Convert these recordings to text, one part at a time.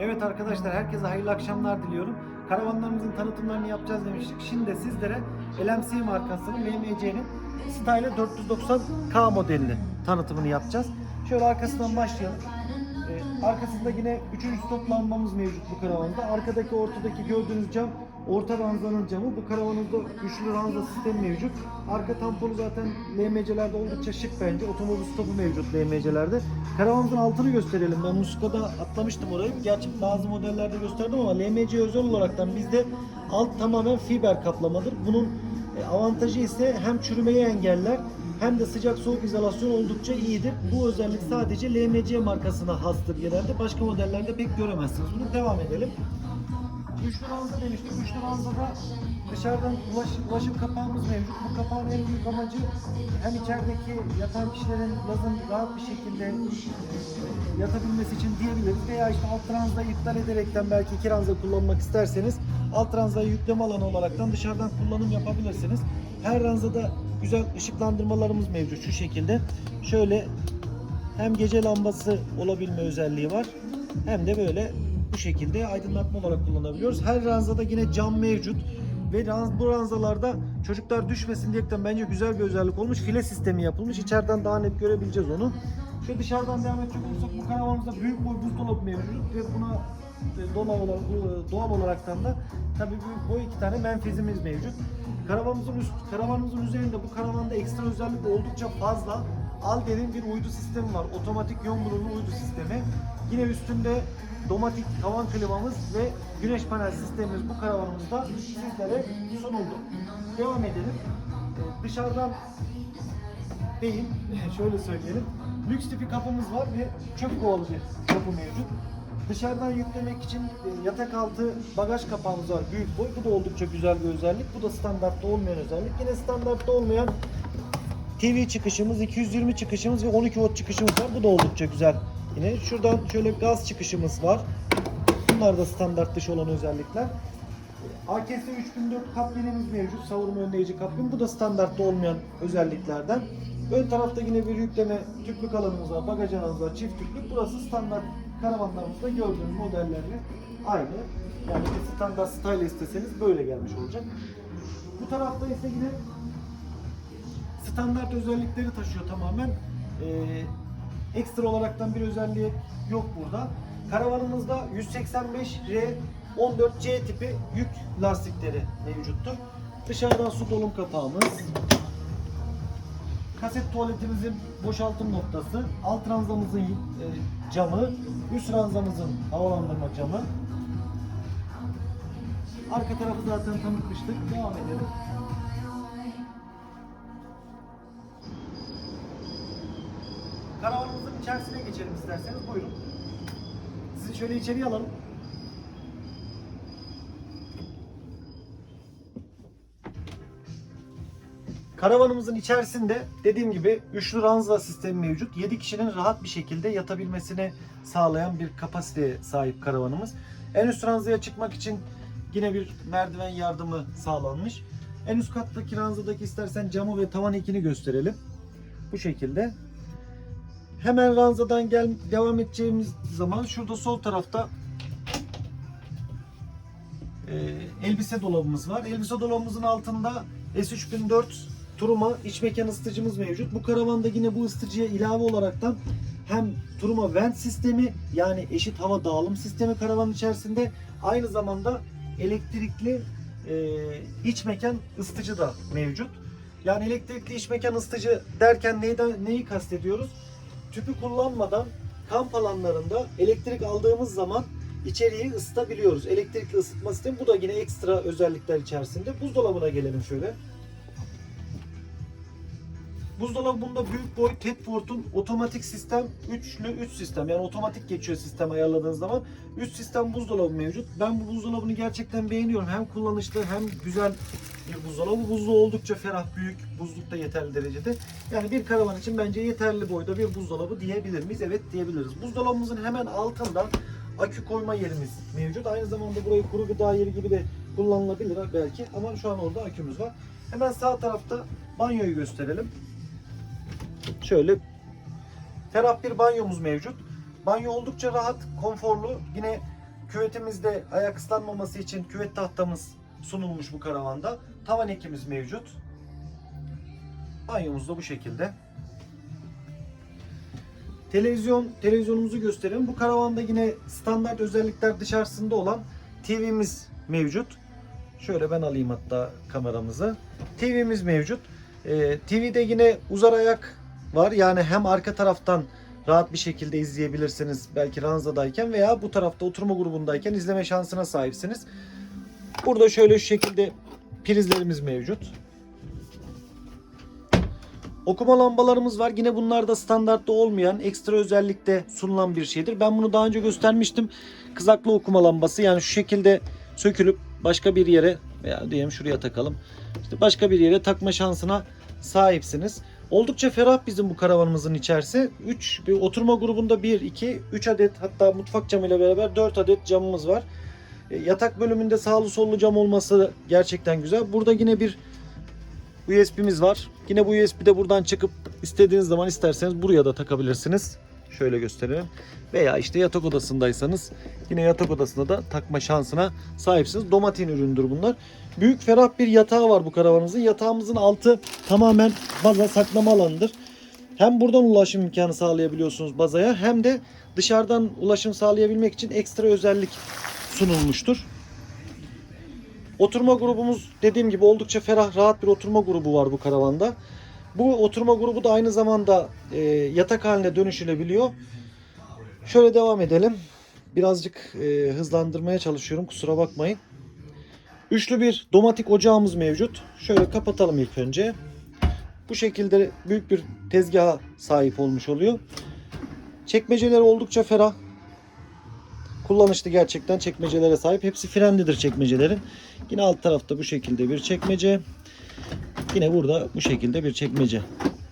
Evet arkadaşlar herkese hayırlı akşamlar diliyorum. Karavanlarımızın tanıtımlarını yapacağız demiştik. Şimdi sizlere LMC markasının LMC'nin Style 490K modelini tanıtımını yapacağız. Şöyle arkasından başlayalım. Arkasında yine 3. stop lambamız mevcut bu karavanda. Arkadaki ortadaki gördüğünüz cam orta ranzanın camı. Bu karavanımızda üçlü ranza sistemi mevcut. Arka tamponu zaten LMC'lerde oldukça şık bence. Otomobil stopu mevcut LMC'lerde. Karavanımızın altını gösterelim. Ben Muska'da atlamıştım orayı. Gerçi bazı modellerde gösterdim ama LMC özel olaraktan bizde alt tamamen fiber kaplamadır. Bunun e, avantajı ise hem çürümeyi engeller hem de sıcak soğuk izolasyon oldukça iyidir. Bu özellik sadece LMC markasına hastır genelde. Başka modellerde pek göremezsiniz. Bunu devam edelim. Üçlü ranza demiştik. Üçlü ranzada dışarıdan ulaşım, ulaşım kapağımız mevcut. Bu kapağın en büyük amacı hem içerideki yatan kişilerin yazın rahat bir şekilde e, yatabilmesi için diyebiliriz. Veya işte alt ranzayı iptal ederekten belki iki ranza kullanmak isterseniz alt ranzayı yükleme alanı olaraktan dışarıdan kullanım yapabilirsiniz. Her ranzada güzel ışıklandırmalarımız mevcut şu şekilde. Şöyle hem gece lambası olabilme özelliği var hem de böyle bu şekilde aydınlatma olarak kullanabiliyoruz. Her ranzada yine cam mevcut ve ranz, bu ranzalarda çocuklar düşmesin diyerekten bence güzel bir özellik olmuş. File sistemi yapılmış. İçeriden daha net görebileceğiz onu. Şu dışarıdan devam edecek olursak bu karavanımızda büyük boy buzdolabı mevcut ve buna e, doğal olarak, bu, doğal olaraktan da tabii büyük boy iki tane menfezimiz mevcut. Karavanımızın üst, karavanımızın üzerinde bu karavanda ekstra özellik oldukça fazla. Alder'in bir uydu sistemi var. Otomatik yön bulunma uydu sistemi. Yine üstünde domatik tavan klimamız ve güneş panel sistemimiz bu karavanımızda sizlere sunuldu. Devam edelim. Dışarıdan değil, şöyle söyleyelim. Lüks tipi kapımız var ve çöp kovalı bir kapı mevcut. Dışarıdan yüklemek için e, yatak altı bagaj kapağımız var büyük boy. Bu da oldukça güzel bir özellik. Bu da standartta olmayan özellik. Yine standartta olmayan TV çıkışımız, 220 çıkışımız ve 12 volt çıkışımız var. Bu da oldukça güzel. Yine şuradan şöyle gaz çıkışımız var. Bunlar da standart dışı olan özellikler. AKS 3004 kaplinimiz mevcut. Savurma önleyici kaplin. Bu da standartta olmayan özelliklerden. Ön tarafta yine bir yükleme tüplük alanımız var. Bagaj alanımız var. Çift tüplük. Burası standart karavanlarımızda gördüğünüz modellerle aynı. Yani standart style isteseniz böyle gelmiş olacak. Bu tarafta ise yine standart özellikleri taşıyor tamamen. Ee, ekstra olaraktan bir özelliği yok burada. Karavanımızda 185 R 14C tipi yük lastikleri mevcuttur. Dışarıdan su dolum kapağımız. Kaset tuvaletimizin boşaltım noktası. Alt ranzamızın e, camı. Üst ranzamızın havalandırma camı. Arka tarafı zaten tanıtmıştık. Devam edelim. İçerisine geçelim isterseniz. Buyurun. Sizi şöyle içeriye alalım. Karavanımızın içerisinde dediğim gibi üçlü ranza sistemi mevcut. 7 kişinin rahat bir şekilde yatabilmesini sağlayan bir kapasiteye sahip karavanımız. En üst ranzaya çıkmak için yine bir merdiven yardımı sağlanmış. En üst kattaki ranzadaki istersen camı ve tavan ekini gösterelim. Bu şekilde. Hemen ranzadan gel devam edeceğimiz zaman şurada sol tarafta e, elbise dolabımız var. Elbise dolabımızın altında S3004 Turuma iç mekan ısıtıcımız mevcut. Bu karavanda yine bu ısıtıcıya ilave olaraktan hem Turuma vent sistemi yani eşit hava dağılım sistemi karavanın içerisinde aynı zamanda elektrikli e, iç mekan ısıtıcı da mevcut. Yani elektrikli iç mekan ısıtıcı derken neyden, neyi kastediyoruz? Tüpü kullanmadan kamp alanlarında elektrik aldığımız zaman içeriği ısıtabiliyoruz. Elektrikli ısıtma sistemi bu da yine ekstra özellikler içerisinde. Buzdolabına gelelim şöyle. Buzdolabı bunda büyük boy Tedford'un otomatik sistem üçlü 3 sistem yani otomatik geçiyor sistem ayarladığınız zaman 3 sistem buzdolabı mevcut. Ben bu buzdolabını gerçekten beğeniyorum. Hem kullanışlı hem güzel bir buzdolabı. Buzluğu oldukça ferah, büyük. Buzluk da yeterli derecede. Yani bir karavan için bence yeterli boyda bir buzdolabı diyebilir miyiz? Evet diyebiliriz. Buzdolabımızın hemen altında akü koyma yerimiz mevcut. Aynı zamanda burayı kuru gıda yeri gibi de kullanılabilir belki ama şu an orada akümüz var. Hemen sağ tarafta banyoyu gösterelim. Şöyle ferah bir banyomuz mevcut. Banyo oldukça rahat, konforlu. Yine Küvetimizde ayak ıslanmaması için küvet tahtamız sunulmuş bu karavanda. Tavan ekimiz mevcut. Banyomuz da bu şekilde. Televizyon, televizyonumuzu gösterelim. Bu karavanda yine standart özellikler dışarısında olan TV'miz mevcut. Şöyle ben alayım hatta kameramızı. TV'miz mevcut. Ee, TV'de yine uzar ayak var. Yani hem arka taraftan rahat bir şekilde izleyebilirsiniz. Belki ranzadayken veya bu tarafta oturma grubundayken izleme şansına sahipsiniz. Burada şöyle şu şekilde prizlerimiz mevcut. Okuma lambalarımız var. Yine bunlar da standartta olmayan, ekstra özellikte sunulan bir şeydir. Ben bunu daha önce göstermiştim. Kızaklı okuma lambası yani şu şekilde sökülüp başka bir yere veya diyelim şuraya takalım. İşte başka bir yere takma şansına sahipsiniz. Oldukça ferah bizim bu karavanımızın içerisi. 3 bir oturma grubunda 1 2 3 adet hatta mutfak camıyla beraber 4 adet camımız var. E, Yatak bölümünde sağlı sollu cam olması gerçekten güzel. Burada yine bir USB'miz var. Yine bu USB de buradan çıkıp istediğiniz zaman isterseniz buraya da takabilirsiniz. Şöyle gösterelim. Veya işte yatak odasındaysanız yine yatak odasında da takma şansına sahipsiniz. Domatin üründür bunlar. Büyük ferah bir yatağı var bu karavanımızın. Yatağımızın altı tamamen baza saklama alanıdır. Hem buradan ulaşım imkanı sağlayabiliyorsunuz bazaya hem de dışarıdan ulaşım sağlayabilmek için ekstra özellik sunulmuştur. Oturma grubumuz dediğim gibi oldukça ferah, rahat bir oturma grubu var bu karavanda. Bu oturma grubu da aynı zamanda e, yatak haline dönüşülebiliyor. Şöyle devam edelim. Birazcık e, hızlandırmaya çalışıyorum kusura bakmayın. Üçlü bir domatik ocağımız mevcut. Şöyle kapatalım ilk önce. Bu şekilde büyük bir tezgaha sahip olmuş oluyor. Çekmeceleri oldukça ferah. Kullanışlı gerçekten çekmecelere sahip. Hepsi frenlidir çekmecelerin. Yine alt tarafta bu şekilde bir çekmece. Yine burada bu şekilde bir çekmece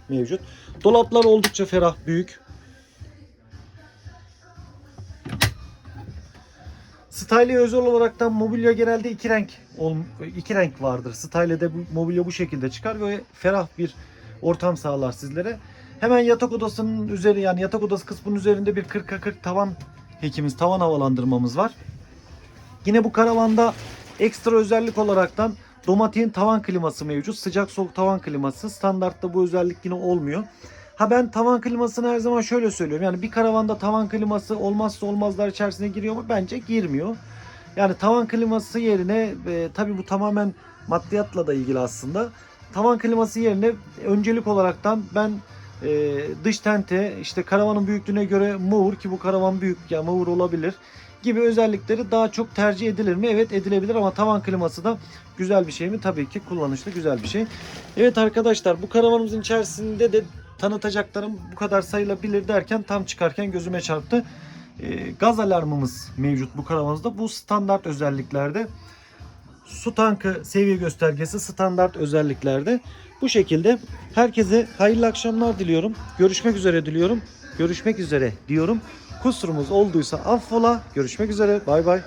mevcut. Dolaplar oldukça ferah, büyük. Style'e özel olaraktan mobilya genelde iki renk iki renk vardır. Style'de bu mobilya bu şekilde çıkar ve ferah bir ortam sağlar sizlere. Hemen yatak odasının üzeri yani yatak odası kısmının üzerinde bir 40'a 40 tavan hekimiz, tavan havalandırmamız var. Yine bu karavanda ekstra özellik olaraktan Domatik'in tavan kliması mevcut. Sıcak soğuk tavan kliması. Standartta bu özellik yine olmuyor. Ha ben tavan klimasını her zaman şöyle söylüyorum. Yani bir karavanda tavan kliması olmazsa olmazlar içerisine giriyor mu? Bence girmiyor. Yani tavan kliması yerine e, tabii bu tamamen maddiyatla da ilgili aslında. Tavan kliması yerine öncelik olaraktan ben e, dış tente işte karavanın büyüklüğüne göre moor ki bu karavan büyük ya moor olabilir gibi özellikleri daha çok tercih edilir mi? Evet edilebilir ama tavan kliması da güzel bir şey mi? Tabii ki kullanışlı güzel bir şey. Evet arkadaşlar bu karavanımızın içerisinde de tanıtacaklarım bu kadar sayılabilir derken tam çıkarken gözüme çarptı. Ee, gaz alarmımız mevcut bu karavanımızda. Bu standart özelliklerde. Su tankı seviye göstergesi standart özelliklerde. Bu şekilde herkese hayırlı akşamlar diliyorum. Görüşmek üzere diliyorum. Görüşmek üzere diyorum. Kusurumuz olduysa affola. Görüşmek üzere. Bay bay.